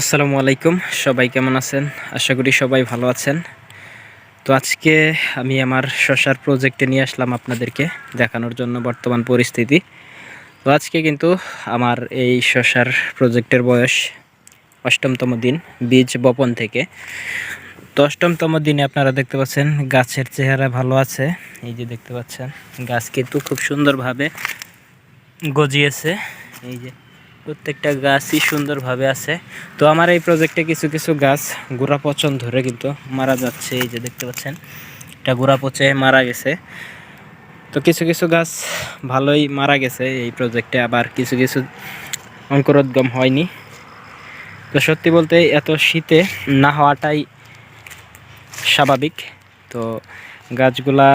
আসসালামু আলাইকুম, সবাই কেমন আছেন? আশা করি সবাই ভালো আছেন। তো আজকে আমি আমার শশার প্রজেক্টে নিয়ে আসলাম আপনাদেরকে দেখানোর জন্য বর্তমান পরিস্থিতি। তো আজকে কিন্তু আমার এই শশার প্রজেক্টের বয়স অষ্টমতম দিন, বীজ বপন থেকে। তো অষ্টমতম দিনে আপনারা দেখতে পাচ্ছেন গাছের চেহারা ভালো আছে। এই যে দেখতে পাচ্ছেন, গাছ কিন্তু খুব সুন্দরভাবে গজিয়েছে। এই যে প্রত্যেকটা গাছই সুন্দরভাবে আছে। তো আমার এই প্রজেক্টে কিছু কিছু গাছ গোড়া পচন ধরে কিন্তু মারা যাচ্ছে, এই যে দেখতে পাচ্ছেন, এটা গোড়া পচে মারা গেছে। তো কিছু কিছু গাছ ভালোই মারা গেছে এই প্রজেক্টে আবার কিছু কিছু অঙ্কুরোদ্গম হয়নি। তো সত্যি বলতে এত শীতে না হওয়াটাই স্বাভাবিক। তো গাছগুলা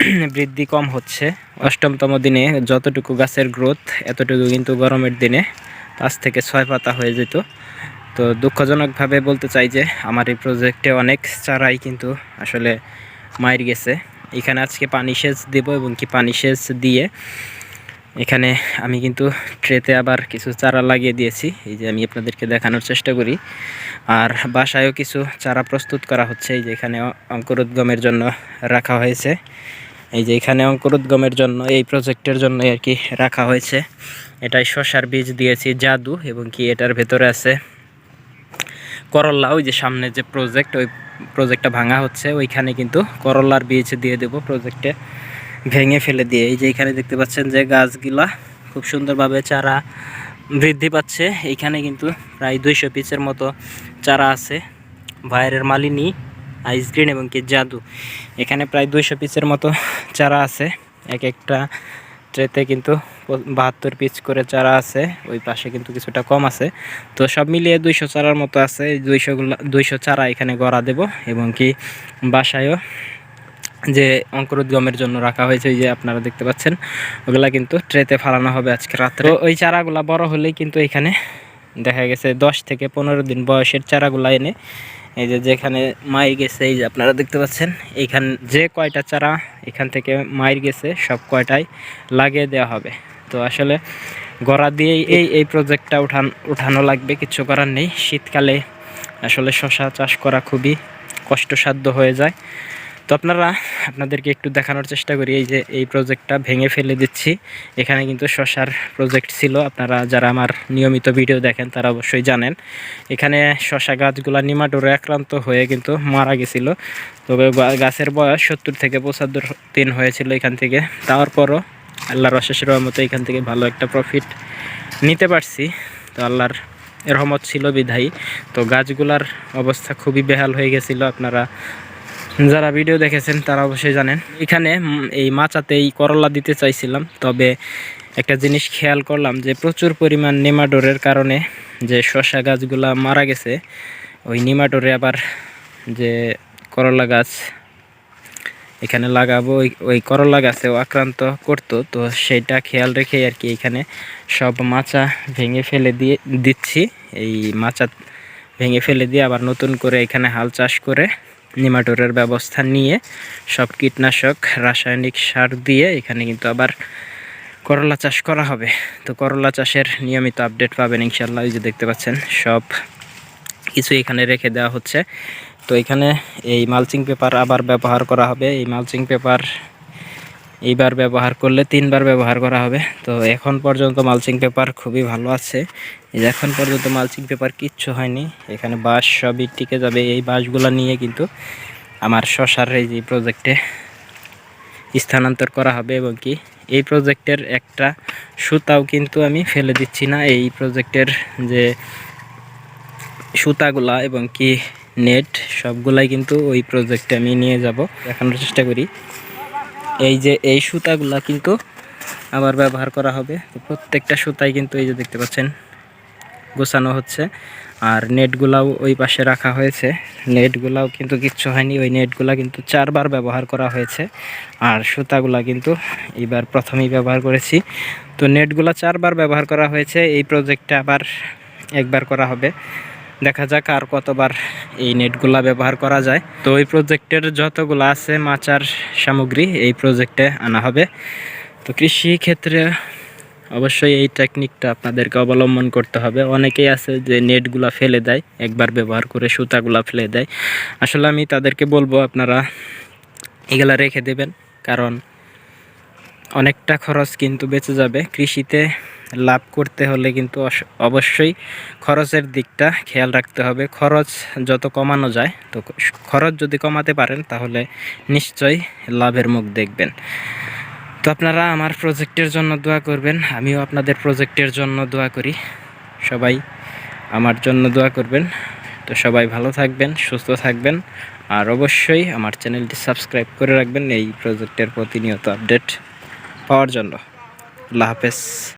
বৃদ্ধি কম হচ্ছে। অষ্টমতম দিনে যতটুকু গাছের গ্রোথ এতটুকু কিন্তু গরমের দিনে পাঁচ থেকে ছয় পাতা হয়ে যেত। তো দুঃখজনকভাবে বলতে চাই যে, আমার এই প্রজেক্টে অনেক চারাই কিন্তু আসলে মায়ের গেছে। এখানে আজকে পানি সেচ দেবো এবং কি পানি সেচ দিয়ে এখানে আমি কিন্তু ট্রেতে আবার কিছু চারা লাগিয়ে দিয়েছি। এই যে আমি আপনাদেরকে দেখানোর চেষ্টা করি। আর বাসায়ও কিছু চারা প্রস্তুত করা হচ্ছে। এই যে এখানে অঙ্কুরোদ্গমের জন্য রাখা হয়েছে। এই যে এখানে অঙ্কুরোদ্গমের জন্য, এই প্রজেক্টের জন্য আর কি রাখা হয়েছে। এটাই শশার বীজ দিয়েছি, জাদু এবং কি এটার ভেতরে আছে করল্লা। ওই যে সামনে যে প্রজেক্ট ওই প্রজেক্টটা ভাঙা হচ্ছে, ওইখানে কিন্তু করল্লার বীজ দিয়ে দেব প্রজেক্টে ভেঙে ফেলে দিয়ে, এই যে এখানে দেখতে পাচ্ছেন যে গাছগুলা খুব সুন্দরভাবে চারা বৃদ্ধি পাচ্ছে। এইখানে কিন্তু প্রায় দুইশো পিসের মতো চারা আছে। ভাইরের মালিনী আইসগ্রিন এবং কি জাদু। এখানে প্রায় দুইশো পিসের মতো চারা আছে। এক একটা ট্রেতে কিন্তু বাহাত্তর পিস করে চারা আছে। ওই পাশে কিন্তু কিছুটা কম আছে। তো সব মিলিয়ে দুইশো চারার মতো আছে। দুইশোগুলো দুইশো চারা এখানে গড়া দেব এবং কি বাসায়ও যে অঙ্কুরোদ্গমের জন্য রাখা হয়েছে, ওই যে আপনারা দেখতে পাচ্ছেন, ওগুলা কিন্তু ট্রেতে ফালানো হবে আজকে রাত্রে। ওই চারাগুলা বড় হলেই কিন্তু এখানে দেখা গেছে দশ থেকে পনেরো দিন বয়সের চারাগুলা এনে এই যে যেখানে মায়ের গেছে, এই যে আপনারা দেখতে পাচ্ছেন, এইখান যে কয়টা চারা, এখান থেকে মায়ের গেছে, সব কয়টাই লাগিয়ে দেওয়া হবে। তো আসলে গড়া দিয়েই এই এই প্রজেক্টটা উঠান, উঠানো লাগবে, কিছু করার নেই। শীতকালে আসলে শশা চাষ করা খুবই কষ্টসাধ্য হয়ে যায়। তো আপনারা, আপনাদেরকে একটু দেখানোর চেষ্টা করি, এই যে এই প্রজেক্টটা ভেঙে ফেলে দিচ্ছি। এখানে কিন্তু শশার প্রজেক্ট ছিল, আপনারা যারা আমার নিয়মিত ভিডিও দেখেন, তারা অবশ্যই জানেন। এখানে শশা গাছগুলা নিমাটোরে আক্রান্ত হয়ে কিন্তু মারা গেছিল। তবে গাছের বয়স সত্তর থেকে পঁচাত্তর দিন হয়েছিল এখান থেকে। তারপরও আল্লাহর অশেষ রহমতে এখান থেকে ভালো একটা প্রফিট নিতে পারছি। তো আল্লাহর রহমত ছিল বিধায়ী। তো গাছগুলার অবস্থা খুবই বেহাল হয়ে গেছিল, আপনারা যারা ভিডিও দেখেছেন, তারা অবশ্যই জানেন। এখানে এই মাচাতে এই করলা দিতে চাইছিলাম, তবে একটা জিনিস খেয়াল করলাম যে প্রচুর পরিমাণ নেমাডোরের কারণে যে শসা গাছগুলা মারা গেছে, ওই নিমাটোরে আবার যে করলা গাছ এখানে লাগাবো, ওই ওই করলা গাছেও আক্রান্ত করতো, তো সেটা খেয়াল রেখে আর কি এখানে সব মাচা ভেঙে ফেলে দিয়ে, দিচ্ছি। এই মাচা ভেঙে ফেলে দিয়ে আবার নতুন করে এখানে হাল চাষ করে নিমাটোরের ব্যবস্থা নিয়ে সব কীটনাশক, রাসায়নিক সার দিয়ে এখানে কিন্তু আবার করলা চাষ করা হবে। তো করলা চাষের নিয়মিত আপডেট পাবেন ইনশাল্লাহ এই যে দেখতে পাচ্ছেন, সব কিছু এখানে রেখে দেওয়া হচ্ছে। তো এখানে এই মালচিং পেপার আবার ব্যবহার করা হবে। এই মালচিং পেপার এইবার ব্যবহার করলে তিনবার ব্যবহার করা হবে। তো এখন পর্যন্ত মালচিং পেপার খুবই ভালো আছে। এখন পর্যন্ত মালচিং পেপার কিচ্ছু হয়নি। এখানে বাঁশ সবই টিকে যাবে। এই বাঁশগুলো নিয়ে কিন্তু আমার শশার এই যে প্রজেক্টে স্থানান্তর করা হবে এবং কি এই প্রজেক্টের একটা সুতাও কিন্তু আমি ফেলে দিচ্ছি না। এই প্রজেক্টের যে সুতাগুলা এবং কি নেট সবগুলাই কিন্তু ওই প্রজেক্টে আমি নিয়ে যাব। দেখানোর চেষ্টা করি। এই যে এই সুতাগুলা কিন্তু আবার ব্যবহার করা হবে। প্রত্যেকটা সুতাই কিন্তু এই যে দেখতে পাচ্ছেন, গোছানো হচ্ছে। আর নেটগুলাও ওই পাশে রাখা হয়েছে। নেটগুলাও কিন্তু কিচ্ছু হয়নি, ওই নেটগুলা কিন্তু চারবার ব্যবহার করা হয়েছে। আর সুতাগুলা কিন্তু এইবার প্রথমেই ব্যবহার করেছি। তো নেটগুলা চারবার ব্যবহার করা হয়েছে, এই প্রজেক্টটা আবার একবার করা হবে। দেখা যাক আর কতবার এই নেটগুলা ব্যবহার করা যায়। তো ওই প্রজেক্টের যতগুলো আছে মাচার সামগ্রী, এই প্রজেক্টে আনা হবে। তো কৃষি ক্ষেত্রে অবশ্যই এই টেকনিকটা আপনাদেরকে অবলম্বন করতে হবে। অনেকেই আছে যে নেটগুলা ফেলে দেয়, একবার ব্যবহার করে সুতাগুলা ফেলে দেয়। আসলে আমি তাদেরকে বলব, আপনারা এগুলা রেখে দেবেন। কারণ অনেকটা খরচ কিন্তু বেঁচে যাবে। কৃষিতে লাভ করতে হলে কিন্তু অবশ্যই খরচের দিকটা খেয়াল রাখতে হবে। খরচ যত কমানো যায়, তো খরচ যদি কমাতে পারেন, তাহলে নিশ্চয়ই লাভের মুখ দেখবেন। তো আপনারা আমার প্রজেক্টের জন্য দোয়া করবেন, আমিও আপনাদের প্রজেক্টের জন্য দোয়া করি। সবাই আমার জন্য দোয়া করবেন। তো সবাই ভালো থাকবেন, সুস্থ থাকবেন, আর অবশ্যই আমার চ্যানেলটি সাবস্ক্রাইব করে রাখবেন এই প্রজেক্টের প্রতিনিয়ত আপডেট পাওয়ার জন্য। আল্লাহ হাফেজ।